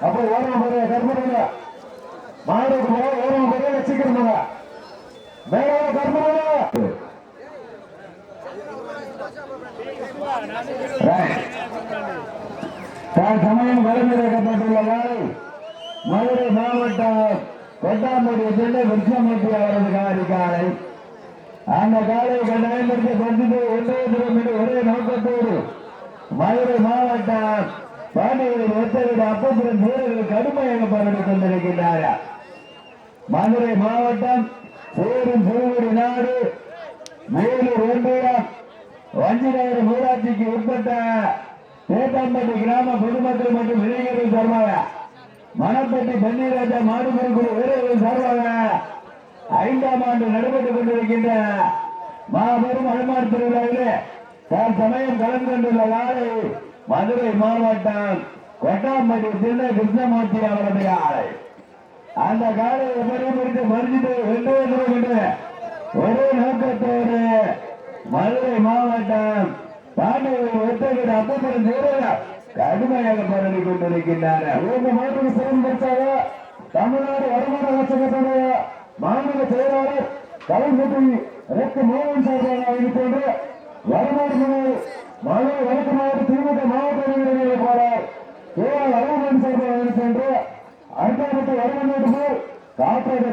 அப்ப ஓரம் போற கர்மங்க மாடுக்கு ஓரம் போற வச்சுக்கிறோங்க மேல கர்மங்க சமயம் வழங்கியிருக்கப்பட்டுள்ளதால் மதுரை மாவட்டம் கொட்டாம்பட்டி சென்று விருட்சமூர்த்தி அவரது காரி காலை. அந்த காலை பயன்படுத்தி கொண்டு ஒன்றே தூரம் ஒரே நோக்கத்தோடு மதுரை மாவட்டம் பாண்டியர்கள் ஒத்தவிட அப்பபுரம் வீரர்கள் கடுமையாக போராடி கொண்டிருக்கின்றார்கள். மதுரை மாவட்டம் சேரும் திருவடி நாடு வேலூர் ஒன்றியம் வஞ்சிநகர் ஊராட்சிக்கு உட்பட்ட தேத்தாம்பட்டி கிராம பொதுமக்கள் மற்றும் இளைஞர்கள் சார்பாக மணப்பட்டி பன்னீராஜா மாடுபுரிக்குழு வீரர்கள் சார்பாக ஐந்தாம் ஆண்டு நடைபெற்றுக் கொண்டிருக்கின்ற மாபெரும் அனுமார் திருவிழாவிலே தற்சமயம் கலந்து கொண்டுள்ள நாளை மதுரை மாவட்டம் கொட்டாம்பட்டி சின்ன கிருஷ்ணமூர்த்தி அவருடைய ஆலை அந்த காலை எப்படி முடித்து மறிஞ்சிட்டு வென்று என்று ஒரே நோக்கத்தோடு மதுரை மாவட்டம் பாண்டியர் ஒத்தகிற அப்பபுரம் வீரர்கள் கடுமையாக போராடி கொண்டிருக்கின்றனர் இந்த மாற்றுக்கு சிறந்து பெற்றாக தமிழ்நாடு வருமான லட்சகத்துடைய மாநில செயலாளர் கலைமுட்டி ரெக்கு மோகன் சார்பாக இருக்கின்ற வருமான மதுரை வடக்கு மாவட்ட திமுக மாவட்ட இளைஞர்கள் போறார் கே ஆர் அருமன் சார்பாக இருக்கின்ற அர்த்தாபத்து வருமானத்துக்கு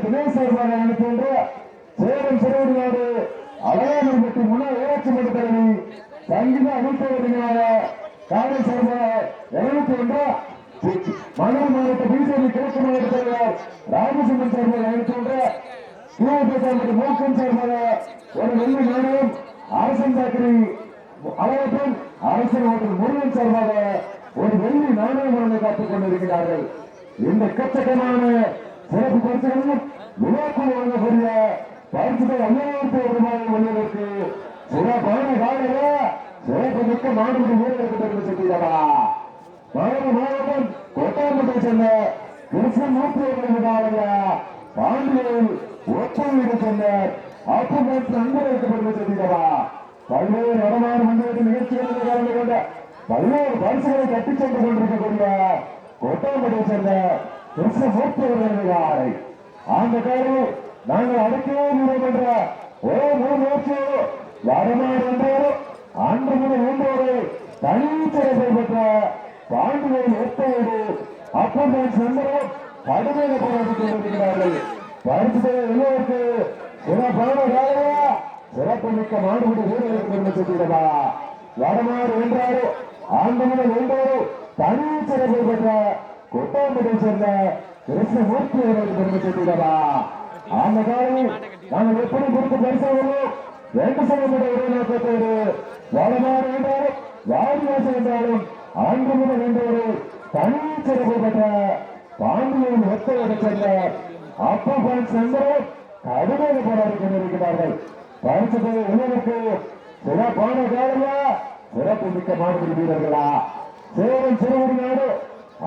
துணை சார்பாக இருக்கின்ற சேலம் சிறுவடிநாடு அலையாமல்பட்டி முன்னாள் ஊராட்சி மன்ற தலைவி சங்கீத அமைச்சர் காலை சார்பாக இருபத்தி ஒன்று மதுரை மாவட்ட பிஜேபி கிழக்கு மாவட்ட தலைவர் ராமச்சந்திரன் சார்பாக இருக்கின்ற திமுக சார்பாக ஒரு வெள்ளி மாநிலம் அரசன் சாக்கரி அவர்கள் அரசன் ஹோட்டல் முருகன் சார்பாக ஒரு வெள்ளி நாணயங்களை காத்துக் கொண்டிருக்கிறார்கள். இந்த எக்கச்சக்கமான சிறப்பு பரிசுகளும் விழாக்கு வழங்கக்கூடிய பரிசுகள் ஐயாயிரத்தி ஒரு ரூபாய் வந்ததற்கு சிறப்பான காலையில சிறப்பு மிக்க மாநில வீரர்களுக்கு தெரிந்து செலுத்தியதா மதுரை மாவட்டம் கோட்டாம்பட்டை சேர்ந்த கிருஷ்ணமூர்த்தி அவர்கள் காலையில பாண்டியில் ஒப்பந்தம் சேர்ந்த அப்புறம் நண்பர்களுக்கு பெருமை செலுத்தியதா பல்வேறு நடமாறு மந்திரத்து நிகழ்ச்சிகளுக்கு கலந்து கொண்ட பல்வேறு பரிசுகளை கட்டிச் சென்று கொண்டிருக்கக்கூடிய கோட்டாம்பட்டை சேர்ந்த கிருஷ்ணமூர்த்தி அவர்கள் அந்த காலம் நாங்கள் அடக்கவே முடியும் என்ற ஒரே மூணு முயற்சியோடு யாருமாறு என்றாரோ அன்று முதல் மூன்றோடு தனிச்சிறப்பை செய்யப்பட்ட பாண்டியன் ஒத்தோடு அப்பந்தான் சென்றரும் கடுமையாக போராடி கொண்டிருக்கிறார்கள் பரிசு எல்லோருக்கு சில பல சிறப்புமிக்க மிக்க வீரர்களுக்கு பெருமை சேர்க்கிறதா வடமாறு வென்றாரோ ஆண்டு முதல் வென்றாரோ தனி சிறப்பு பெற்ற கொட்டாம்பட்டை சேர்ந்த கிருஷ்ணமூர்த்தி அவர்களுக்கு பெருமை சேர்க்கிறதா அந்த காலம் நாங்கள் எப்படி கொடுத்து பரிசாகவோ ரெண்டு சதவீத ஒரே நோக்கத்தோடு வடமாறு என்றாலும் வாரிவாசம் என்றாலும் ஆண்டு முதல் வென்றோடு தனி சிறப்பு பெற்ற பாண்டியன் ஒத்தோடு சேர்ந்த அப்பா பான் சந்திரன் கடுமையான போராடி கொண்டிருக்கிறார்கள் பரிசு உள்ளவருக்கு சிறப்பான காலையா சிறப்பு மிக்க மாடுபிடி வீரர்களா. சேவன் சிறுவடி நாடு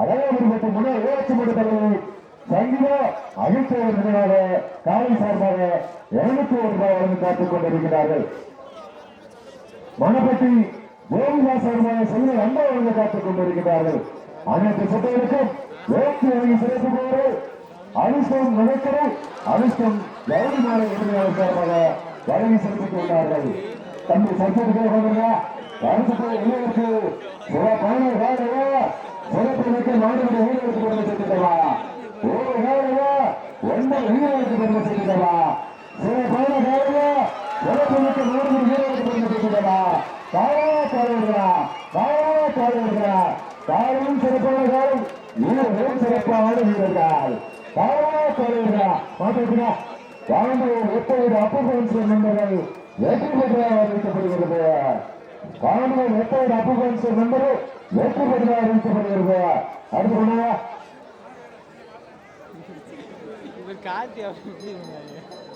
அழகாபுரி மற்றும் முன்னாள் ஊராட்சி மன்ற தலைவர் சங்கீதா அகிழ்த்தவர் நினைவாக காலை சார்பாக இருநூத்தி ஒரு ரூபாய் வழங்கி காத்துக் கொண்டிருக்கிறார்கள். மணப்பட்டி கோவிந்தா சார்பாக செல்வ அன்பா வழங்க காத்துக் கொண்டிருக்கிறார்கள். அனைத்து சுற்றங்களுக்கும் வேட்சி வழங்கி சிறப்பு போரு அரிஷ்டம் நினைக்கிற அரிஷ்டம் கௌரி மாலை உரிமையாளர் சார்பாக வழங்கி செலுத்திக் கொண்டார்கள். தம்பி சர்ச்சைக்கு அரசுக்கு உள்ளவருக்கு சிறப்பான வேலையா சிறப்பு மிக்க மாநில வீரர்களுக்கு பெருமை சேர்த்துக்கவா? ஒரு வேலையா ஒன்பது வீரர்களுக்கு பெருமை சேர்த்துக்கவா? சிறப்பான வேலையா சிறப்பு மிக்க மாநில வீரர்களுக்கு பெருமை சேர்த்துக்கவா? காவா காவல்களா காவா காவல்களா காவலும் வீரர்களும் சிறப்பான வீரர்கள். வாழ்ந்து எப்பொழுது அப்பகுதி நண்பர்கள் வெற்றி பெற்ற அறிவிக்கப்படுகிறது. காவலர் எப்பொழுது அப்புகன்ஸ் நம்பர் வெற்றி பெற்றதாக அறிவிக்கப்படுகிறது. அடுத்து பண்ணுவா இவர் கார்த்தி அவர்